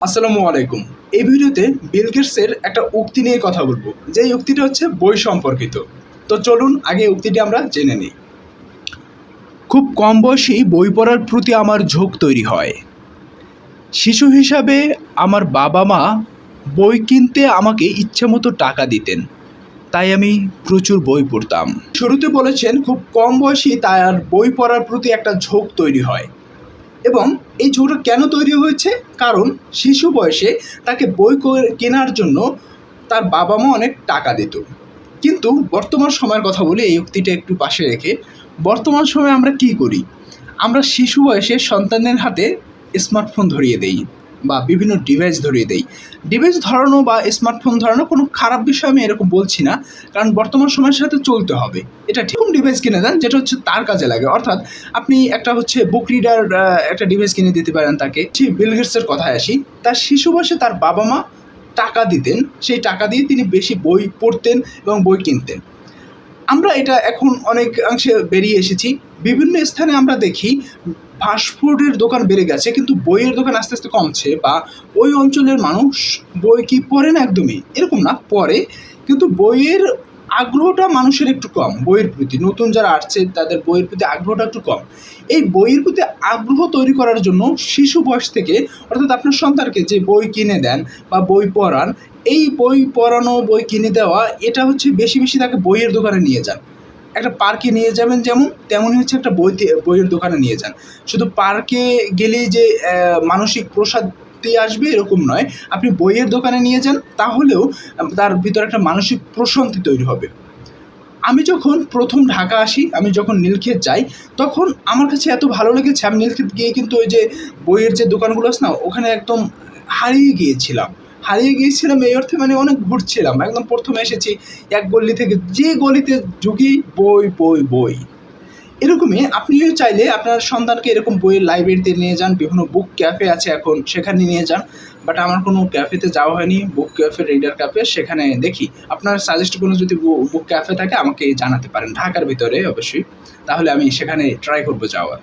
আসসালামু আলাইকুম। এই ভিডিওতে বিল গেটসের একটা উক্তি নিয়ে কথা বলব। যে উক্তিটা হচ্ছে বই সম্পর্কিত। তো চলুন আগে উক্তিটি আমরা জেনে নিই। খুব কম বয়সেই বই পড়ার প্রতি আমার ঝোঁক তৈরি হয়। শিশু হিসাবে আমার বাবা মা বই কিনতে আমাকে ইচ্ছেমতো টাকা দিতেন। তাই আমি প্রচুর বই পড়তাম। শুরুতে বলেছেন, খুব কম বয়সেই তার বই পড়ার প্রতি একটা ঝোঁক তৈরি হয়। এবং এই ঝোঁকটা কেন তৈরি হয়েছে? কারণ শিশু বয়সে তাকে বই কেনার জন্য তার বাবা মা অনেক টাকা দিত। কিন্তু বর্তমান সময়ের কথা বলি এই উক্তিটা একটু পাশে রেখে, বর্তমান সময়ে আমরা কি করি? আমরা শিশু বয়সে সন্তানের হাতে স্মার্টফোন ধরিয়ে দেই। বা বিভিন্ন ডিভাইস ধরিয়ে দেই। ডিভাইস ধরানো বা স্মার্টফোন ধরানো কোনো খারাপ বিষয় আমি এরকম বলছি না, কারণ বর্তমান সময়ের সাথে চলতে হবে। এটা ঠিক। ডিভাইস কিনে দেন? যেটা হচ্ছে তার কাজে লাগে। অর্থাৎ আপনি একটা হচ্ছে বুক রিডার একটা ডিভাইস কিনে দিতে পারেন তাকে। ঠিক বিল গেটসের কথায় আসি। তার শিশু বয়সে তার বাবা মা টাকা দিতেন। সেই টাকা দিয়ে তিনি বেশি বই পড়তেন এবং বই কিনতেন। আমরা এটা এখন অনেকাংশে বেরিয়ে এসেছি। বিভিন্ন স্থানে আমরা দেখি ফাস্টফুডের দোকান বেড়ে গেছে, কিন্তু বইয়ের দোকান আস্তে আস্তে কমছে বা ওই অঞ্চলের মানুষ বই কি পড়ে না একদমই? এরকম না, পড়ে, কিন্তু বইয়ের আগ্রহটা মানুষের একটু কম, বইয়ের প্রতি। নতুন যারা আসছে, তাদের বইয়ের প্রতি আগ্রহটা একটু কম। এই বইয়ের প্রতি আগ্রহ তৈরি করার জন্য শিশু বয়স থেকে, অর্থাৎ আপনার সন্তানকে যে বই কিনে দেন বা বই পড়ান, এই বই পড়ানো, বই কিনে দেওয়া, এটা হচ্ছে বেশি বেশি তাকে বইয়ের দোকানে নিয়ে যান। একটা পার্কে নিয়ে যাবেন যেমন, তেমনই হচ্ছে একটা বই বইয়ের দোকানে নিয়ে যান। শুধু পার্কে গেলেই যে মানসিক প্রসাদটি আসবে এরকম নয়। আপনি বইয়ের দোকানে নিয়ে যান, তাহলেও তার ভিতরে একটা মানসিক প্রশান্তি তৈরি হবে। আমি যখন প্রথম ঢাকা আসি, আমি যখন নীলক্ষেত যাই, তখন আমার কাছে এত ভালো লেগেছে। আমি নীলক্ষেত গিয়ে কিন্তু ওই যে বইয়ের যে দোকানগুলো আছে না, ওখানে একদম হারিয়ে গিয়েছিলাম। হারিয়ে গিয়েছিলাম এই অর্থে মানে অনেক ঘুরছিলাম। একদম প্রথমে এসেছি এক গলি থেকে, যে গলিতে ঢুকি বই বই বই। এরকমই আপনিও চাইলে আপনার সন্তানকে এরকম বইয়ের লাইব্রেরিতে নিয়ে যান, বিভিন্ন বুক ক্যাফে আছে এখন, সেখানে নিয়ে যান। বাট আমার কোনো ক্যাফেতে যাওয়া হয়নি বুক ক্যাফে রিডার ক্যাফে সেখানে দেখি। আপনার সাজেস্ট কোনো যদি বুক ক্যাফে থাকে, আমাকে জানাতে পারেন। ঢাকার ভিতরে অবশ্যই। তাহলে আমি সেখানে ট্রাই করব যাওয়ার।